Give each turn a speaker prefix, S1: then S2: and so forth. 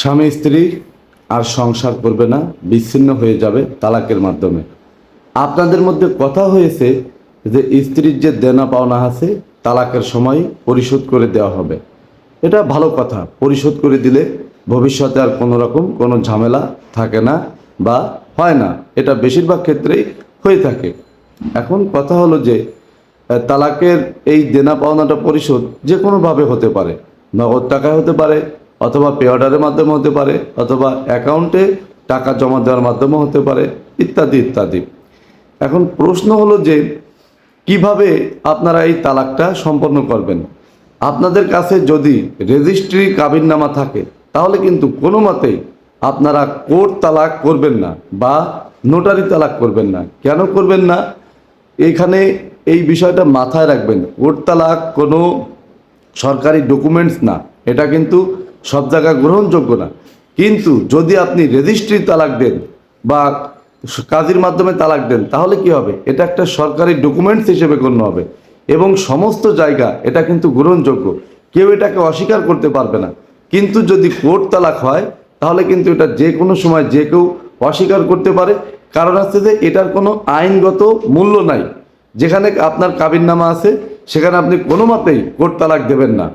S1: স্বামী, স্ত্রী আর সংসার করবে না, বিচ্ছিন্ন হয়ে যাবে তালাকের মাধ্যমে। আপনাদের মধ্যে কথা হয়েছে যে স্ত্রীর যে দেনা পাওনা আছে তালাকের সময় পরিশোধ করে দেওয়া হবে। এটা ভালো কথা, পরিশোধ করে দিলে ভবিষ্যতে আর কোনো রকম কোনো ঝামেলা থাকে না বা হয় না। এটা বেশিরভাগ ক্ষেত্রেই হয়ে থাকে। এখন কথা হলো যে তালাকের এই দেনা পাওনাটা পরিশোধ যে কোনোভাবে হতে পারে। নগদ টাকায় হতে পারে অথবা পে অর্ডারের মাধ্যমে হতে পারে, অথবা অ্যাকাউন্টে টাকা জমা দেওয়ার মাধ্যমে হতে পারে, ইত্যাদি ইত্যাদি। এখন প্রশ্ন হলো যে, কীভাবে আপনারা এই তালাকটা সম্পন্ন করবেন? আপনাদের কাছে যদি রেজিস্ট্রি কাবিননামা থাকে, তাহলে কিন্তু কোনো মতেই আপনারা কোর্ট তালাক করবেন না বা নোটারি তালাক করবেন না। কেন করবেন না? এখানে এই বিষয়টা মাথায় রাখবেন। কোর্ট তালাক কোনো সরকারি ডকুমেন্টস না। এটা কিন্তু সব জায়গায় গ্রহণযোগ্য না। কিন্তু যদি আপনি রেজিস্ট্রি তালাক দেন বা কাজের মাধ্যমে তালাক দেন, তাহলে কি হবে? এটা একটা সরকারি ডকুমেন্টস হিসেবে গণ্য হবে এবং সমস্ত জায়গা এটা কিন্তু গ্রহণযোগ্য। কেউ এটাকে অস্বীকার করতে পারবে না। কিন্তু যদি কোর্ট তালাক হয়, তাহলে কিন্তু এটা যে কোনো সময় যে কেউ অস্বীকার করতে পারে। কারণ হচ্ছে যে এটার কোনো আইনগত মূল্য নাই। যেখানে আপনার কাবিননামা আছে, সেখানে আপনি কোনো মতেই কোর্ট তালাক দেবেন না।